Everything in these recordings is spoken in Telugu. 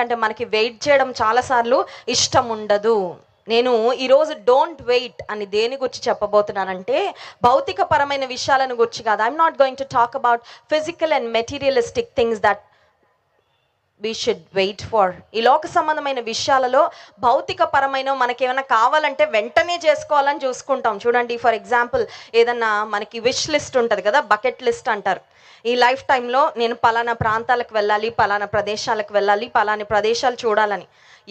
ఎందుకంటే మనకి వెయిట్ చేయడం చాలాసార్లు ఇష్టం ఉండదు. నేను ఈరోజు డోంట్ వెయిట్ అని దేని గురించి చెప్పబోతున్నానంటే భౌతిక పరమైన విషయాలను గురించి కాదు. I'm not going to talk about physical and materialistic things that we should wait for ఈ లోక సంబంధమైన విషయాలలో భౌతిక పరమైన మనకి ఏమైనా కావాలంటే వెంటనే చేసుకోవాలని చూసుకుంటాం. చూడండి ఫర్ ఎగ్జాంపుల్ ఏదన్నా మనకి విష్ లిస్ట్ ఉంటుంది కదా బకెట్ లిస్ట్ అంటారు. ఈ లైఫ్ టైంలో నేను పలానా ప్రాంతాలకు వెళ్ళాలి పలానా ప్రదేశాలకు వెళ్ళాలి పలానా ప్రదేశాలు చూడాలని.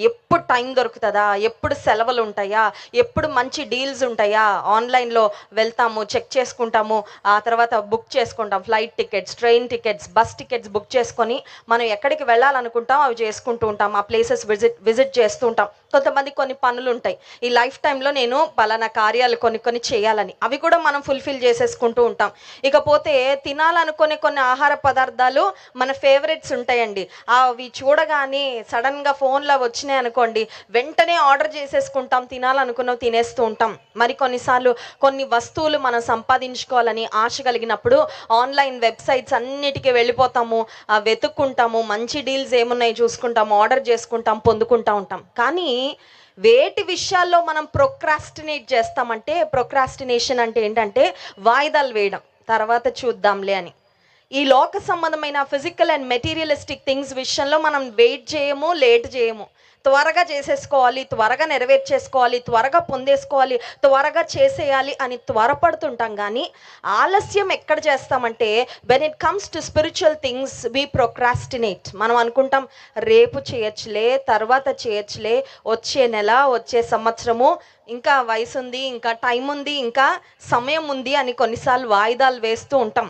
ఎప్పుడు టైం దొరుకుతుందా? ఎప్పుడు సెలవులు ఉంటాయా? ఎప్పుడు మంచి డీల్స్ ఉంటాయా? ఆన్లైన్లో వెళ్తాము చెక్ చేసుకుంటాము ఆ తర్వాత బుక్ చేసుకుంటాం flight tickets train tickets bus tickets book చేసుకొని మనం ఎక్కడికి వెళ్ళాలనుకుంటాం అవి చేసుకుంటూ ఉంటాం ఆ ప్లేసెస్ విజిట్ విజిట్ చేస్తూ ఉంటాం. కొంతమంది కొన్ని పనులు ఉంటాయి ఈ లైఫ్ టైంలో నేను పలానా కార్యాలు కొన్ని కొన్ని చేయాలని. అవి కూడా మనం ఫుల్ఫిల్ చేసేసుకుంటూ ఉంటాం. ఇకపోతే తినాలనుకునే కొన్ని ఆహార పదార్థాలు మన ఫేవరెట్స్ ఉంటాయండి. అవి చూడగానే సడన్గా ఫోన్లో వచ్చినాయి అనుకోండి వెంటనే ఆర్డర్ చేసేసుకుంటాం తినాలనుకున్నవి తినేస్తూ ఉంటాం. మరి కొన్నిసార్లు కొన్ని వస్తువులు మనం సంపాదించుకోవాలని ఆశ కలిగినప్పుడు ఆన్లైన్ వెబ్సైట్స్ అన్నిటికీ వెళ్ళిపోతాము వెతుక్కుంటాము మంచి డీల్స్ ఏమున్నాయి చూసుకుంటాము ఆర్డర్ చేసుకుంటాం పొందుకుంటూ ఉంటాం. కానీ వేటి విషయాల్లో మనం ప్రొక్రాస్టినేట్ చేస్తామంటే ప్రొక్రాస్టినేషన్ అంటే ఏంటంటే వాయిదాలు వేయడం. తర్వాత చూద్దాంలే అని. ఈ లోక సంబంధమైన ఫిజికల్ అండ్ మెటీరియలిస్టిక్ థింగ్స్ విషయంలో మనం వెయిట్ చేయము లేట్ చేయము. త్వరగా చేసేసుకోవాలి త్వరగా నెరవేర్చేసుకోవాలి త్వరగా పొందేసుకోవాలి త్వరగా చేసేయాలి అని త్వరపడుతుంటాం కానీ ఆలస్యం ఎక్కడ చేస్తామంటే when it comes to spiritual things we procrastinate మనం అనుకుంటాం రేపు చేయొచ్చులే తర్వాత చేయొచ్చులే వచ్చే నెల వచ్చే సంవత్సరము ఇంకా వయసు ఉంది ఇంకా టైం ఉంది ఇంకా సమయం ఉంది అని కొన్నిసార్లు వాయిదాలు వేస్తూ ఉంటాం.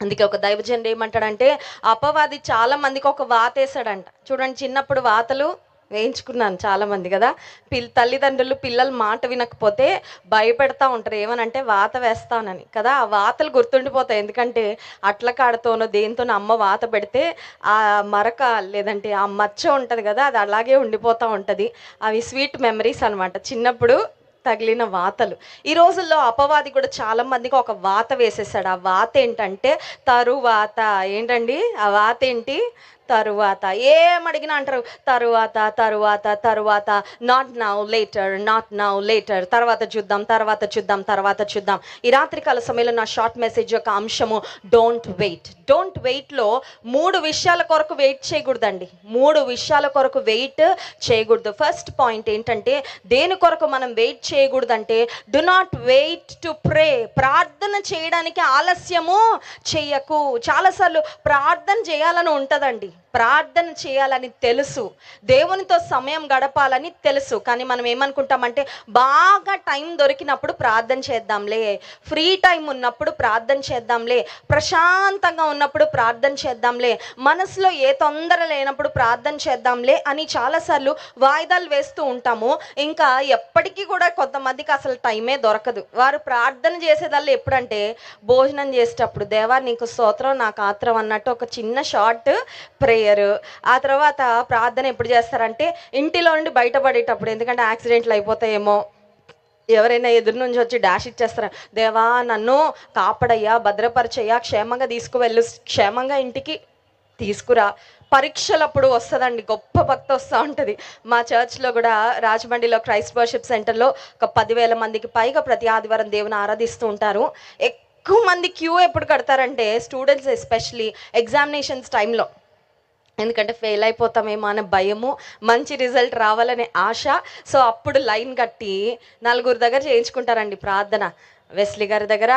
అందుకే ఒక దైవజనుడు ఏమంటాడంటే అపవాది చాలా మందికి ఒక వాత వేసాడంట చూడండి చిన్నప్పుడు వాతలు వేయించుకున్నాను చాలామంది కదా. పిల్ తల్లిదండ్రులు పిల్లలు మాట వినకపోతే భయపెడతా ఉంటారు. ఏమనంటే వాత వేస్తానని కదా. ఆ వాతలు గుర్తుండిపోతాయి. ఎందుకంటే అట్ల కాడతోనో దేంతోనో అమ్మ వాత పెడితే ఆ మరక లేదంటే ఆ మచ్చ ఉంటుంది కదా అది అలాగే ఉండిపోతూ ఉంటుంది. అవి స్వీట్ మెమరీస్ అనమాట చిన్నప్పుడు తగిలిన వాతలు. ఈ రోజుల్లో అపవాది కూడా చాలా మందికి ఒక వాత వేసేసాడు. ఆ వాత ఏంటంటే తరువాత ఏంటండి? ఆ వాత ఏంటి తరువాత ఏమడిగినా అంటారు తరువాత తరువాత తరువాత not now later not now later తర్వాత చూద్దాం తర్వాత చూద్దాం తర్వాత చూద్దాం. ఈ రాత్రికాల సమయంలో నా షార్ట్ మెసేజ్ యొక్క అంశము డోంట్ వెయిట్ డోంట్ వెయిట్లో మూడు విషయాల కొరకు వెయిట్ చేయకూడదండి. మూడు విషయాల కొరకు వెయిట్ చేయకూడదు. ఫస్ట్ పాయింట్ ఏంటంటే దేని కొరకు మనం wait చేయకూడదంటే do not wait to pray ప్రార్థన చేయడానికి ఆలస్యము చేయకు. చాలాసార్లు ప్రార్థన చేయాలని ఉంటుందండి. ప్రార్థన చేయాలని తెలుసు. దేవునితో సమయం గడపాలని తెలుసు. కానీ మనం ఏమనుకుంటామంటే బాగా టైం దొరికినప్పుడు ప్రార్థన చేద్దాంలే. ఫ్రీ టైం ఉన్నప్పుడు ప్రార్థన చేద్దాంలే. ప్రశాంతంగా ఉన్నప్పుడు ప్రార్థన చేద్దాంలే. మనసులో ఏ తొందర లేనప్పుడు ప్రార్థన చేద్దాంలే అని చాలాసార్లు వాయిదాలు వేస్తూ ఉంటాము. ఇంకా ఎప్పటికీ కూడా కొంతమందికి అసలు టైమే దొరకదు. వారు ప్రార్థన చేసేదల్లా ఎప్పుడంటే భోజనం చేసేటప్పుడు దేవా నీకు స్తోత్రం నాకు ఆత్రం అన్నట్టు ఒక చిన్న షార్ట్ ప్రే ప్రేయర్ ఆ తర్వాత ప్రార్థన ఎప్పుడు చేస్తారంటే ఇంటిలో నుండి బయటపడేటప్పుడు ఎందుకంటే యాక్సిడెంట్లు అయిపోతాయేమో. ఎవరైనా ఎదురు నుంచి వచ్చి డాష్ ఇచ్చేస్తారు. దేవా నన్ను కాపాడయ్యా భద్రపరచయ్యా క్షేమంగా తీసుకువెళ్ళు క్షేమంగా ఇంటికి తీసుకురా. పరీక్షలప్పుడు వస్తుందండి గొప్ప భక్తి వస్తూ ఉంటుంది. మా చర్చ్లో కూడా రాజమండ్రిలో క్రైస్ట్ వర్షిప్ సెంటర్లో ఒక పదివేల మందికి పైగా ప్రతి ఆదివారం దేవుని ఆరాధిస్తూ ఉంటారు. ఎక్కువ మంది క్యూ ఎప్పుడు కడతారంటే స్టూడెంట్స్ ఎస్పెషలీ ఎగ్జామినేషన్స్ టైంలో. ఎందుకంటే ఫెయిల్ అయిపోతామేమో అనే భయము మంచి రిజల్ట్ రావాలనే ఆశ. సో అప్పుడు లైన్ కట్టి నలుగురు దగ్గర చేయించుకుంటారండి ప్రార్థన. వెస్లీ గారి దగ్గర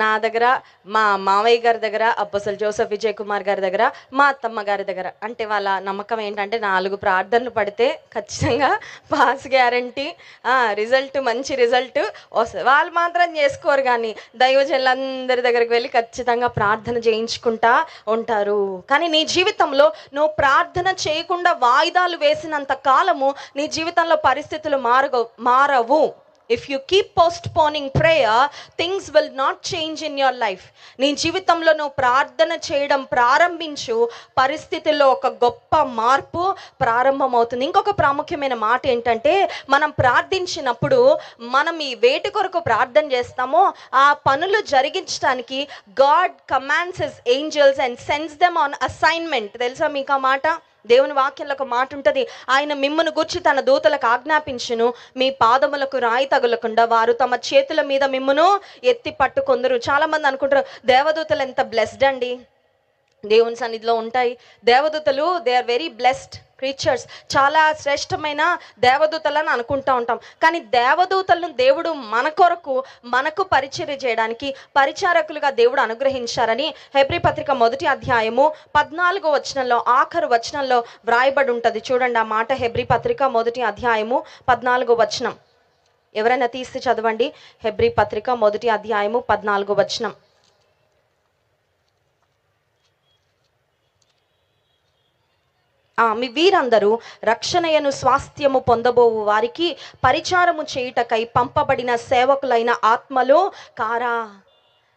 నా దగ్గర మా మావయ్య గారి దగ్గర అబ్బసలు జోసఫ్ విజయ్ కుమార్ గారి దగ్గర మా అత్తమ్మ గారి దగ్గర. అంటే వాళ్ళ నమ్మకం ఏంటంటే నాలుగు ప్రార్థనలు పడితే ఖచ్చితంగా పాస్ గ్యారంటీ. రిజల్ట్ మంచి రిజల్ట్. వస్తుంది వాళ్ళు మాత్రం చేసుకోరు కానీ దైవజనులందరి దగ్గరికి వెళ్ళి ఖచ్చితంగా ప్రార్థన చేయించుకుంటా ఉంటారు. కానీ నీ జీవితంలో నువ్వు ప్రార్థన చేయకుండా వాయిదాలు వేసినంత కాలము నీ జీవితంలో పరిస్థితులు మారగ మారవు. If you keep postponing prayer things will not change in your life నీ జీవితంలో నువ్వు ప్రార్థన చేయడం ప్రారంభించు పరిస్థితుల్లో ఒక గొప్ప మార్పు ప్రారంభమవుతుంది. ఇంకొక ప్రాముఖ్యమైన మాట ఏంటంటే మనం ప్రార్థించినప్పుడు మనం ఈ వేటి కొరకు ప్రార్థన చేస్తామో ఆ పనులు జరిగించడానికి God commands his angels and sends them on assignment తెలుసా మీకు ఆ మాట? దేవుని వాక్యంలో ఒక మాట ఉంటుంది. ఆయన మిమ్మును గుర్చి తన దూతలకు ఆజ్ఞాపించును. మీ పాదములకు రాయి తగులకుండా వారు తమ చేతుల మీద మిమ్మును ఎత్తి పట్టుకొందరు. చాలామంది అనుకుంటారు దేవదూతలు ఎంత బ్లెస్డ్ అండి? దేవుని సన్నిధిలో ఉంటాయి. దేవదూతలు they are very blessed creatures చాలా శ్రేష్టమైన దేవదూతలని అనుకుంటా ఉంటాం. కానీ దేవదూతలను దేవుడు మన కొరకు మనకు పరిచర్య చేయడానికి పరిచారకులుగా దేవుడు అనుగ్రహించారని హెబ్రి పత్రిక మొదటి అధ్యాయము పద్నాలుగో వచనంలో ఆఖరు వచనంలో వ్రాయబడి ఉంటుంది. చూడండి ఆ మాట హెబ్రి పత్రిక మొదటి అధ్యాయము పద్నాలుగో వచనం. ఎవరైనా తీసి చదవండి. హెబ్రి పత్రిక మొదటి అధ్యాయము పద్నాలుగో వచనం. మీ వీరందరూ రక్షణయను స్వాస్థ్యము పొందబోవు వారికి పరిచారము చేయుటకై పంపబడిన సేవకులైన ఆత్మలో కారా.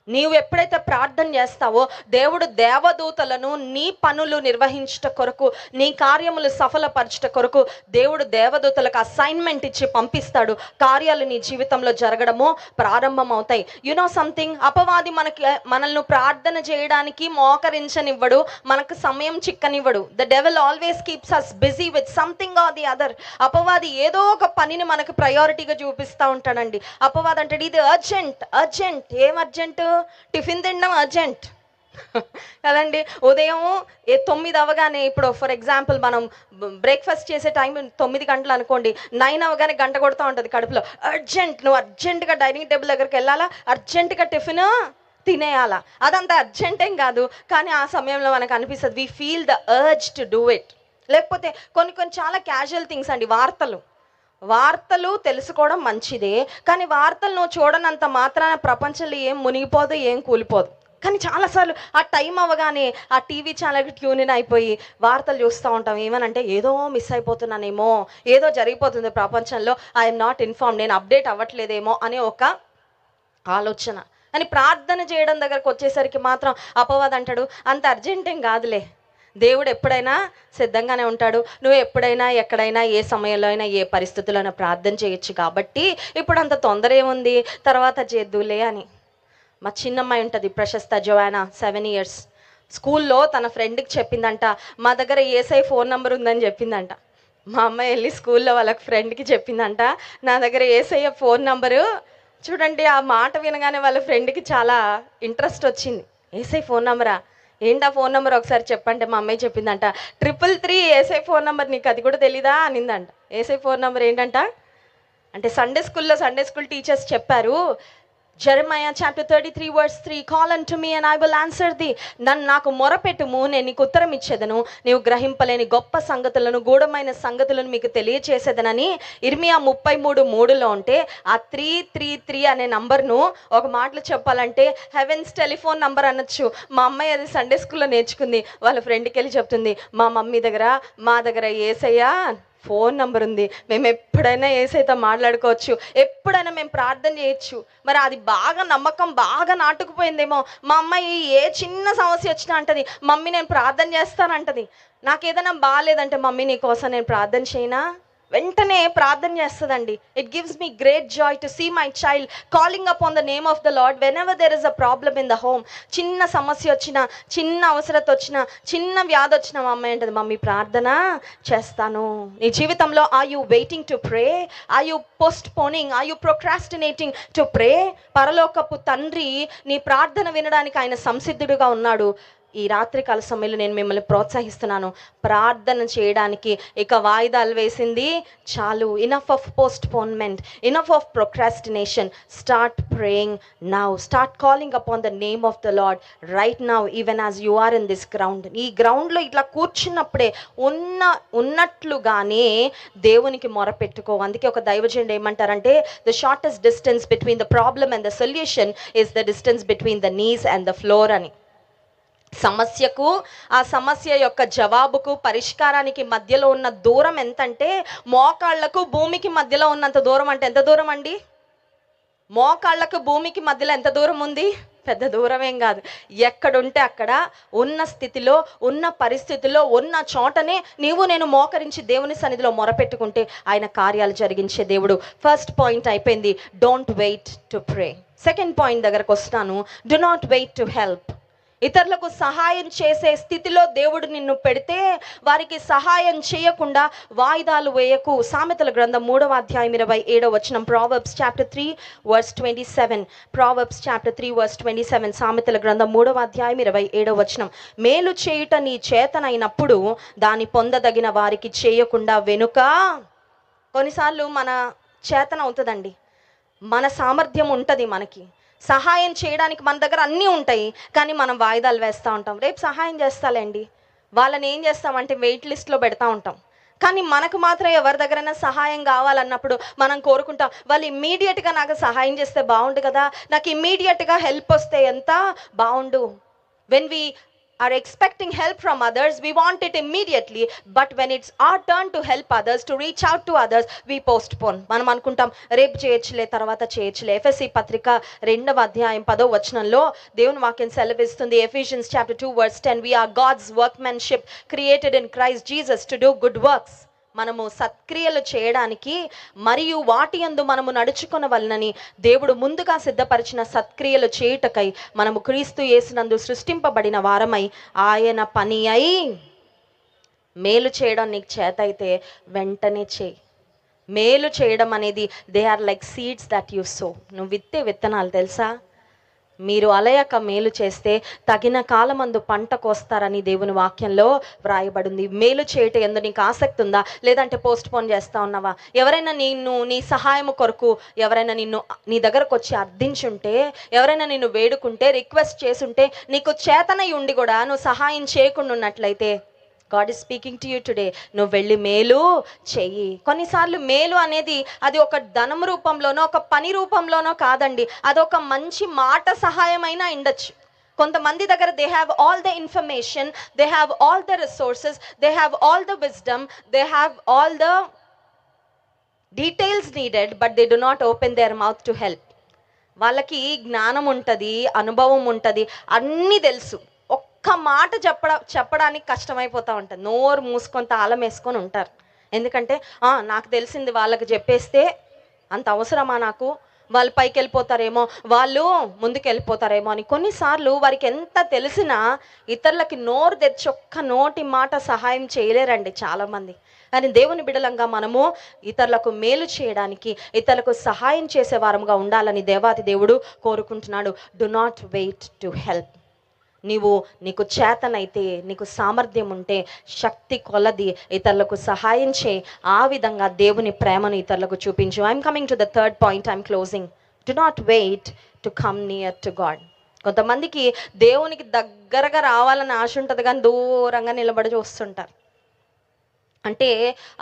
నీవు ఎప్పుడైతే ప్రార్థన చేస్తావో దేవుడు దేవదూతలను నీ పనులు నిర్వహించుట కొరకు నీ కార్యములు సఫలపరచుట కొరకు దేవుడు దేవదూతలకు అసైన్మెంట్ ఇచ్చి పంపిస్తాడు. కార్యాలు నీ జీవితంలో జరగడము ప్రారంభమవుతాయి. యునో సంథింగ్ అపవాది మనకి మనల్ని ప్రార్థన చేయడానికి మోకరించనివ్వడు మనకు సమయం చిక్కనివ్వడు. The devil always keeps us busy with something or the other అపవాది ఏదో ఒక పనిని మనకు ప్రయారిటీగా చూపిస్తూ ఉంటాడండి. అపవాది అంటాడు ఇది అర్జెంట్ అర్జెంట్ ఏం అర్జెంట్ టిఫిన్ తినడం అర్జెంట్. కదండి? ఉదయం ఏ తొమ్మిది అవగానే ఇప్పుడు ఫర్ ఎగ్జాంపుల్ మనం బ్రేక్ఫాస్ట్ చేసే టైం తొమ్మిది గంటలు అనుకోండి. నైన్ అవగానే గంట కొడుతూ ఉంటుంది కడుపులో. అర్జెంట్ నువ్వు అర్జెంటుగా డైనింగ్ టేబుల్ దగ్గరికి వెళ్ళాలా? అర్జెంటుగా టిఫిన్ తినేయాలా? అదంతా అర్జెంట్ ఏం కాదు. కానీ ఆ సమయంలో మనకు అనిపిస్తుంది we feel the urge to do it లేకపోతే కొన్ని కొన్ని చాలా క్యాజువల్ థింగ్స్ అండి వార్తలు. వార్తలు తెలుసుకోవడం మంచిదే కానీ వార్తలు నువ్వు చూడనంత మాత్రాన ప్రపంచంలో ఏం మునిగిపోదు ఏం కూలిపోదు. కానీ చాలాసార్లు ఆ టైం అవ్వగానే ఆ టీవీ ఛానల్కి ట్యూన్ అయిపోయి వార్తలు చూస్తూ ఉంటాం. ఏమనంటే ఏదో మిస్ అయిపోతున్నానేమో ఏదో జరిగిపోతుంది ప్రపంచంలో ఐఎమ్ నాట్ ఇన్ఫార్మ్ నేను అప్డేట్ అవ్వట్లేదేమో అనే ఒక ఆలోచన. అని ప్రార్థన చేయడం దగ్గరకు వచ్చేసరికి మాత్రం అపవాదంటాడు అంత అర్జెంట్ ఏం కాదులే. దేవుడు ఎప్పుడైనా సిద్ధంగానే ఉంటాడు. నువ్వు ఎప్పుడైనా ఎక్కడైనా ఏ సమయంలో అయినా ఏ పరిస్థితుల్లో ప్రార్థన చేయొచ్చు కాబట్టి ఇప్పుడు అంత తొందర ఏముంది? తర్వాత చేద్దులే అని. మా చిన్నమ్మాయి ఉంటుంది ప్రశస్త జోయానా సెవెన్ ఇయర్స్ స్కూల్లో తన ఫ్రెండ్కి చెప్పిందంట మా దగ్గర ఏసఐ ఫోన్ నెంబర్ ఉందని చెప్పిందంట. మా అమ్మాయి వెళ్ళి స్కూల్లో వాళ్ళ ఫ్రెండ్కి చెప్పిందంట నా దగ్గర ఏసఐ ఫోన్ నెంబరు చూడండి ఆ మాట వినగానే వాళ్ళ ఫ్రెండ్కి చాలా ఇంట్రెస్ట్ వచ్చింది. ఏసఐ ఫోన్ నెంబరా? ఏంటా ఫోన్ నెంబర్ ఒకసారి చెప్పంటే మా అమ్మాయి చెప్పిందంట ట్రిపుల్ త్రీ ఏసఐ ఫోన్ నెంబర్ నీకు అది కూడా తెలీదా? అనిందంట. ఏసఐ ఫోన్ నెంబర్ ఏంటంట? అంటే సండే స్కూల్లో సండే స్కూల్ టీచర్స్ చెప్పారు Jeremiah chapter thirty three words three call and to me and I will answer thee నన్ను నాకు మొరపెట్టుము నేను నీకు ఉత్తరం ఇచ్చేదను నీవు గ్రహింపలేని గొప్ప సంగతులను గూఢమైన సంగతులను మీకు తెలియచేసేదనని ఇర్మియా ముప్పై మూడు మూడులో ఉంటే ఆ త్రీ త్రీ త్రీ అనే నంబర్ను ఒక మాటలు చెప్పాలంటే హెవెన్స్ టెలిఫోన్ నంబర్ అనొచ్చు. మా అమ్మాయి అది సండే స్కూల్లో నేర్చుకుంది. వాళ్ళ ఫ్రెండ్కి వెళ్ళి చెప్తుంది మా మమ్మీ దగ్గర మా దగ్గర ఏసయ్యా ఫోన్ నంబర్ ఉంది. మేము ఎప్పుడైనా ఏసైతే మాట్లాడుకోవచ్చు. ఎప్పుడైనా మేము ప్రార్థన చేయొచ్చు. మరి అది బాగా నమ్మకం బాగా నాటుకుపోయిందేమో. మా అమ్మాయి ఏ చిన్న సమస్య వచ్చినా అంటది మమ్మీ నేను ప్రార్థన చేస్తానంటది. నాకు ఏదైనా బాగాలేదంటే మమ్మీ నీ కోసం నేను ప్రార్థన చేయనా? వెంటనే ప్రార్థన చేస్తుందండి. It gives me great joy to see my child calling upon the name of the Lord whenever there is a problem in the home చిన్న సమస్య వచ్చినా చిన్న అవసరత వచ్చినా చిన్న వ్యాధి వచ్చినా మా అమ్మాయి అంటది మమ్మీ ప్రార్థన చేస్తాను. నీ జీవితంలో ఆ యూ వెయిటింగ్ టు ప్రే ఆ యూ పోస్ట్ పోనింగ్ ఆ యూ ప్రొక్రాస్టినేటింగ్ టు ప్రే పరలోకపు తండ్రి నీ ప్రార్థన వినడానికి ఆయన సంసిద్ధుడుగా ఉన్నాడు. ఈ రాత్రికాల సమయంలో నేను మిమ్మల్ని ప్రోత్సహిస్తున్నాను. ప్రార్థన చేయడానికి ఇక వాయిదాలు వేసింది చాలు. Enough of postponement enough of procrastination start praying now start calling upon the name of the Lord right now even as you are in this ground ఈ గ్రౌండ్లో ఇట్లా కూర్చున్నప్పుడే ఉన్న ఉన్నట్లుగానే దేవునికి మొరపెట్టుకో. అందుకే ఒక దైవజనుడు ఏమంటారంటే the shortest distance between the problem and the solution is the distance between the knees and the floor అని. సమస్యకు ఆ సమస్య యొక్క జవాబుకు పరిష్కారానికి మధ్యలో ఉన్న దూరం ఎంతంటే మోకాళ్ళకు భూమికి మధ్యలో ఉన్నంత దూరం అంటే ఎంత దూరం అండి? మోకాళ్ళకు భూమికి మధ్యలో ఎంత దూరం ఉంది? పెద్ద దూరం ఏం కాదు. ఎక్కడుంటే అక్కడ ఉన్న స్థితిలో ఉన్న పరిస్థితిలో ఉన్న చోటనే నీవు నేను మోకరించి దేవుని సన్నిధిలో మొరపెట్టుకుంటే ఆయన కార్యాలు జరిగించే దేవుడు. ఫస్ట్ పాయింట్ అయిపోయింది. Don't wait to pray second point దగ్గరకు వస్తాను. Do not wait to help ఇతరులకు సహాయం చేసే స్థితిలో దేవుడు నిన్ను పెడితే వారికి సహాయం చేయకుండా వాయిదాలు వేయకు. సామెతల గ్రంథం మూడవ అధ్యాయం ఇరవై ఏడవ వచనం Proverbs chapter three verse twenty seven Proverbs chapter three verse twenty seven సామెతల గ్రంథం మూడవ అధ్యాయం ఇరవై ఏడవ వచనం. మేలు చేయుట నీ చేతనైనప్పుడు దాని పొందదగిన వారికి చేయకుండా వెనుక కొన్నిసార్లు మన చేతన అవుతుందండి మన సామర్థ్యం ఉంటుంది మనకి. సహాయం చేయడానికి మన దగ్గర అన్నీ ఉంటాయి కానీ మనం వాయిదాలు వేస్తూ ఉంటాం. రేపు సహాయం చేస్తాలేండి? వాళ్ళని ఏం చేస్తామంటే వెయిట్ లిస్ట్లో పెడతా ఉంటాం. కానీ మనకు మాత్రం ఎవరి దగ్గరైనా సహాయం కావాలన్నప్పుడు మనం కోరుకుంటాం వాళ్ళు ఇమ్మీడియట్గా నాకు సహాయం చేస్తే బాగుండు కదా నాకు ఇమ్మీడియట్గా హెల్ప్ వస్తే ఎంత బాగుండు. When we are expecting help from others, we want it immediately. But when it's our turn to help others, to reach out to others, we postpone. మనం అనుకుంటాం రేపు చేయొచ్చులే తర్వాత చేయొచ్చులే ఎఫ్ఎస్సి పత్రిక రెండవ అధ్యాయం పదో వచనంలో దేవుని వాక్యం సెలవిస్తుంది Ephesians chapter two verse ten we are God's workmanship created in Christ Jesus to do good works మనము సత్క్రియలు చేయడానికి మరియు వాటి యందు మనము నడుచుకొనవలనని దేవుడు ముందుగా సిద్ధపరిచిన సత్క్రియలు చేయుటకై మనము క్రీస్తు యేసునందు సృష్టింపబడిన వారమై ఆయన పని అయి మేలు చేయడం నీకు చేత అయితే వెంటనే చేయి. మేలు చేయడం అనేది they are like seeds that you sow నువ్వు విత్తే విత్తనాలు తెలుసా? మీరు అలయక మేలు చేస్తే తగిన కాలమందు పంట కోస్తారని దేవుని వాక్యంలో వ్రాయబడింది. మేలు చేయట ఎందు నీకు ఆసక్తి ఉందా? లేదంటే పోస్ట్ పోన్ చేస్తా ఉన్నావా? ఎవరైనా నిన్ను నీ సహాయం కొరకు ఎవరైనా నిన్ను నీ దగ్గరకు వచ్చి అర్థించుంటే ఎవరైనా నిన్ను వేడుకుంటే రిక్వెస్ట్ చేసుంటే నీకు చేతనై ఉండి కూడా నువ్వు సహాయం చేయకుండా ఉన్నట్లయితే God is speaking to you today నువ్వు వెళ్ళి మేలు చెయ్యి. కొన్నిసార్లు మేలు అనేది అది ఒక ధనం రూపంలోనో ఒక పని రూపంలోనో కాదండి. అది ఒక మంచి మాట సహాయమైనా ఉండొచ్చు. కొంతమంది దగ్గర they have all the information they have all the resources they have all the wisdom they have all the details needed but they do not open their mouth to help వాళ్ళకి జ్ఞానం ఉంటుంది అనుభవం ఉంటుంది అన్నీ తెలుసు. ఒక్క మాట చెప్పడ చెప్పడానికి కష్టమైపోతూ ఉంటుంది నోరు మూసుకొని తాళం వేసుకొని ఉంటారు. ఎందుకంటే నాకు తెలిసింది వాళ్ళకి చెప్పేస్తే అంత అవసరమా నాకు? వాళ్ళు పైకి వెళ్ళిపోతారేమో వాళ్ళు ముందుకు వెళ్ళిపోతారేమో అని. కొన్నిసార్లు వారికి ఎంత తెలిసినా ఇతరులకి నోరు తెచ్చి ఒక్క నోటి మాట సహాయం చేయలేరండి చాలామంది. కానీ దేవుని బిడలంగా మనము ఇతరులకు మేలు చేయడానికి ఇతరులకు సహాయం చేసేవారముగా ఉండాలని దేవాతి దేవుడు కోరుకుంటున్నాడు. Do not wait to help నీవు నీకు చేతనైతే నీకు సామర్థ్యం ఉంటే శక్తి కొలది ఇతరులకు సహాయం చేయి. ఆ విధంగా దేవుని ప్రేమను ఇతరులకు చూపించు. I'm coming to the third point I'm closing do not wait to come near to God కొంతమందికి దేవునికి దగ్గరగా రావాలని ఆశ ఉంటుంది కానీ దూరంగా నిలబడి చూస్తుంటారు. అంటే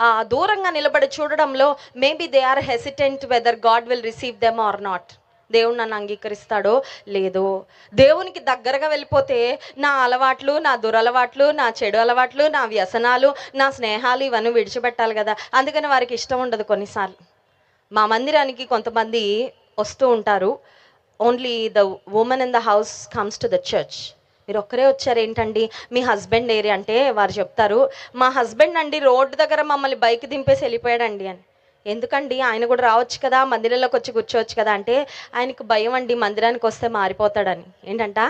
ఆ దూరంగా నిలబడి చూడడంలో maybe they are hesitant whether God will receive them or not దేవుడు నన్ను అంగీకరిస్తాడో లేదో? దేవునికి దగ్గరగా వెళ్ళిపోతే నా అలవాట్లు నా దురలవాట్లు నా చెడు అలవాట్లు నా వ్యసనాలు నా స్నేహాలు ఇవన్నీ విడిచిపెట్టాలి కదా. అందుకని వారికి ఇష్టం ఉండదు కొన్నిసార్లు. మా మందిరానికి కొంతమంది వస్తూ ఉంటారు. Only the women in the house comes to the church మీరు ఒక్కరే వచ్చారు ఏంటండి? మీ హస్బెండ్ ఏరి అంటే వారు చెప్తారు మా హస్బెండ్ అండి రోడ్డు దగ్గర మమ్మల్ని బైక్ దింపేసి వెళ్ళిపోయాడండి అని. ఎందుకండి? ఆయన కూడా రావచ్చు కదా మందిరంలోకి వచ్చి కూర్చోవచ్చు కదా అంటే ఆయనకు భయం అండి మందిరానికి వస్తే మారిపోతాడని. ఏంటంట?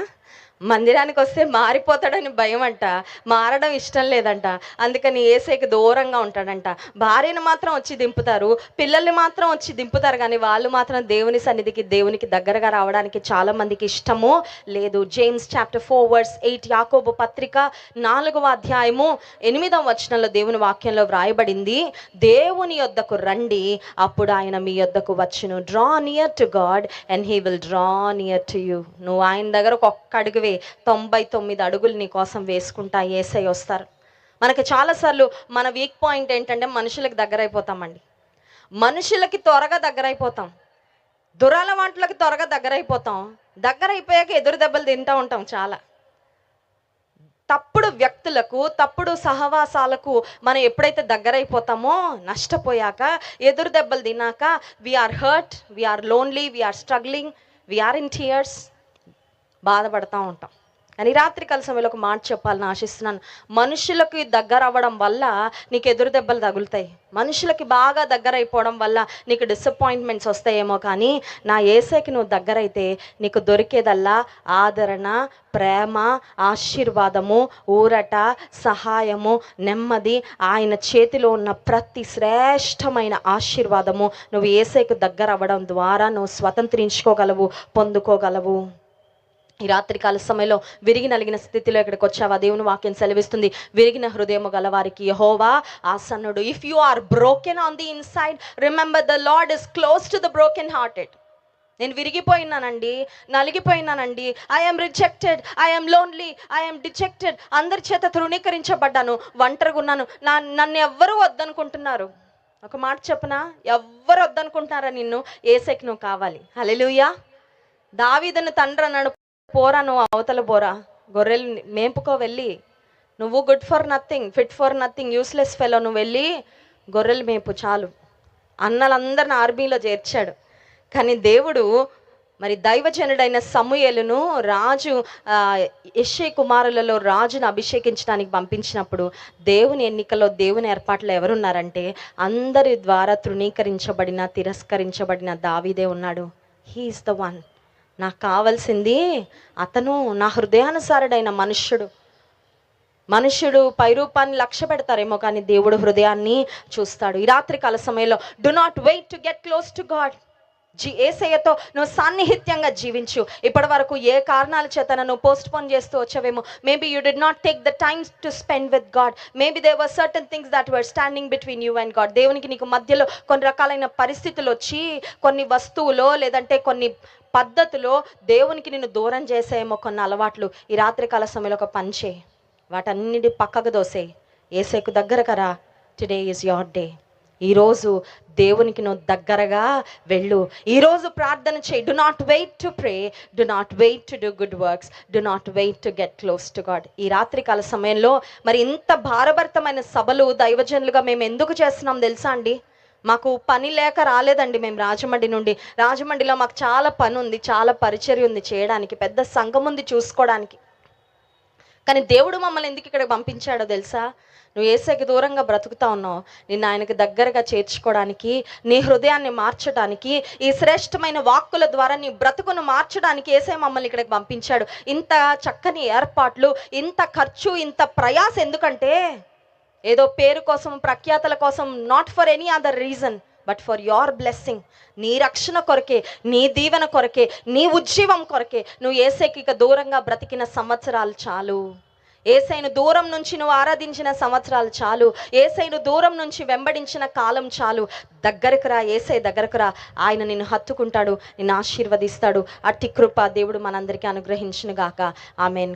మందిరానికి వస్తే మారిపోతాడని భయం అంట మారడం ఇష్టం లేదంట. అందుకని ఏసైకి దూరంగా ఉంటాడంట. భార్యను మాత్రం వచ్చి దింపుతారు. పిల్లల్ని మాత్రం వచ్చి దింపుతారు. కానీ వాళ్ళు మాత్రం దేవుని సన్నిధికి దేవునికి దగ్గరగా రావడానికి చాలా మందికి ఇష్టము లేదు. James chapter four verse eight యాకోబు పత్రిక నాలుగవ అధ్యాయము ఎనిమిదవ వచనంలో దేవుని వాక్యంలో వ్రాయబడింది. దేవుని యొద్దకు రండి. అప్పుడు ఆయన మీ యొద్దకు వచ్చును. Draw near to God and he will draw near to you నువ్వు ఆయన దగ్గర ఒక ఒక్క అడుగువే తొంభై తొమ్మిది అడుగులు నీ కోసం వేసుకుంటా ఏసై వస్తారు. మనకి చాలాసార్లు మన వీక్ పాయింట్ ఏంటంటే మనుషులకు దగ్గర అయిపోతామండి మనుషులకి త్వరగా దగ్గర అయిపోతాం త్వరగా దగ్గర అయిపోతాం దగ్గర అయిపోయాక ఎదురు దెబ్బలు తింటూ ఉంటాం చాలా. తప్పుడు వ్యక్తులకు తప్పుడు సహవాసాలకు మనం ఎప్పుడైతే దగ్గరైపోతామో నష్టపోయాక ఎదురు దెబ్బలు తిన్నాక we are hurt we are lonely we are struggling we are in tears బాధపడతా ఉంటాం. కానీ రాత్రి కాల సమయంలో ఒక మాట చెప్పాలని ఆశిస్తున్నాను. మనుషులకి దగ్గర అవ్వడం వల్ల నీకు ఎదురు దెబ్బలు తగులుతాయి. మనుషులకి బాగా దగ్గర అయిపోవడం వల్ల నీకు డిసప్పాయింట్మెంట్స్ వస్తాయేమో కానీ నా ఏసైకి నువ్వు దగ్గరైతే నీకు దొరికేదల్లా ఆదరణ ప్రేమ ఆశీర్వాదము ఊరట సహాయము నెమ్మది ఆయన చేతిలో ఉన్న ప్రతి శ్రేష్టమైన ఆశీర్వాదము నువ్వు ఏసైకు దగ్గర అవ్వడం ద్వారా నువ్వు స్వతంత్రించుకోగలవు పొందుకోగలవు. ఈ రాత్రికాల సమయంలో విరిగి నలిగిన స్థితిలో ఇక్కడికి వచ్చావా? దేవుని వాక్యం సెలవిస్తుంది. విరిగిన హృదయము గలవారికి యహోవా ఆసన్నుడు. If you are broken on the inside remember the Lord is close to the broken hearted నేను విరిగిపోయినానండి నలిగిపోయినానండి. I'm rejected I'm lonely I'm dejected అందరి చేత తృణీకరించబడ్డాను ఒంటరిగా ఉన్నాను నా నన్ను ఎవ్వరూ వద్దనుకుంటున్నారు. ఒక మాట చెప్పనా? ఎవ్వరు వద్దనుకుంటున్నారా నిన్ను? ఏసైకి నువ్వు కావాలి. హల్లెలూయా దావీదును తండ్రి అన్నాడు పోరా నువ్వు అవతల పోరా. గొర్రెలు మేపుకో వెళ్ళి. నువ్వు good for nothing fit for nothing useless fellow నువ్వు వెళ్ళి గొర్రెలు మేపు చాలు. అన్నలందరిని ఆర్మీలో చేర్చాడు. కానీ దేవుడు మరి దైవజనుడైన సమూయేలును రాజు ఆ, కుమారులలో రాజును అభిషేకించడానికి పంపించినప్పుడు దేవుని ఎన్నికలో దేవుని ఏర్పాట్లో ఎవరున్నారంటే అందరి ద్వారా తృణీకరించబడిన తిరస్కరించబడిన దావీదే ఉన్నాడు. హీఈస్ ద వన్ నాకు కావాల్సింది అతను నా హృదయానుసారుడైన మనుష్యుడు. మనుష్యుడు పైరూపాన్ని లక్ష్య పెడతారేమో కానీ దేవుడు హృదయాన్ని చూస్తాడు. ఈ రాత్రి కాల సమయంలో do not wait to get close to God G ఏసయ్యతో నువ్వు సాన్నిహిత్యంగా జీవించు. ఇప్పటి వరకు ఏ కారణాల చేత నువ్వు పోస్ట్ పోన్ చేస్తూ వచ్చావేమో maybe you did not take the time to spend with God maybe they were certain things that were standing between you and God దేవునికి నీకు మధ్యలో కొన్ని రకాలైన పరిస్థితులు వచ్చి కొన్ని వస్తువులో లేదంటే కొన్ని పద్ధతిలో దేవునికి నిన్ను దూరం చేసేమో కొన్ని అలవాట్లు. ఈ రాత్రికాల సమయంలో ఒక పంచే వాటన్నిటి పక్కకు దోసే ఏసేకు దగ్గర కరా టుడే ఈజ్ యువర్ డే ఈరోజు దేవునికి నువ్వు దగ్గరగా వెళ్ళు. ఈరోజు ప్రార్థన చేయి. Do not wait to pray do not wait to do good works do not wait to get close to God ఈ రాత్రికాల సమయంలో మరి ఇంత భారభరితమైన సభలు దైవజనులుగా మేము ఎందుకు చేస్తున్నాం తెలుసా అండి? మాకు పని లేక రాలేదండి మేము రాజమండ్రి నుండి. రాజమండ్రిలో మాకు చాలా పని ఉంది చాలా పరిచర్య ఉంది చేయడానికి పెద్ద సంఘం ఉంది చూసుకోవడానికి కానీ దేవుడు మమ్మల్ని ఎందుకు ఇక్కడ పంపించాడో తెలుసా? నువ్వు ఏసైకి దూరంగా బ్రతుకుతా ఉన్నావు. నిన్ను ఆయనకి దగ్గరగా చేర్చుకోవడానికి నీ హృదయాన్ని మార్చడానికి ఈ శ్రేష్టమైన వాక్కుల ద్వారా నీ బ్రతుకును మార్చడానికి ఏసై మమ్మల్ని ఇక్కడికి పంపించాడు. ఇంత చక్కని ఏర్పాట్లు ఇంత ఖర్చు ఇంత ప్రయాస ఎందుకంటే ఏదో పేరు కోసం ప్రఖ్యాతల కోసం not for any other reason but for your blessing నీ రక్షణ కొరకే నీ దీవెన కొరకే నీ ఉజ్జీవం కొరకే నువ్వు ఏసైకి దూరంగా బ్రతికిన సంవత్సరాలు చాలు. ఏసైను దూరం నుంచి నువ్వు ఆరాధించిన సంవత్సరాలు చాలు. ఏసైను దూరం నుంచి వెంబడించిన కాలం చాలు. దగ్గరకు రా ఏసై దగ్గరకు రా. ఆయన నిన్ను హత్తుకుంటాడు నిన్ను ఆశీర్వదిస్తాడు. అట్టి కృప దేవుడు మనందరికీ అనుగ్రహించినగాక. ఆమెన్.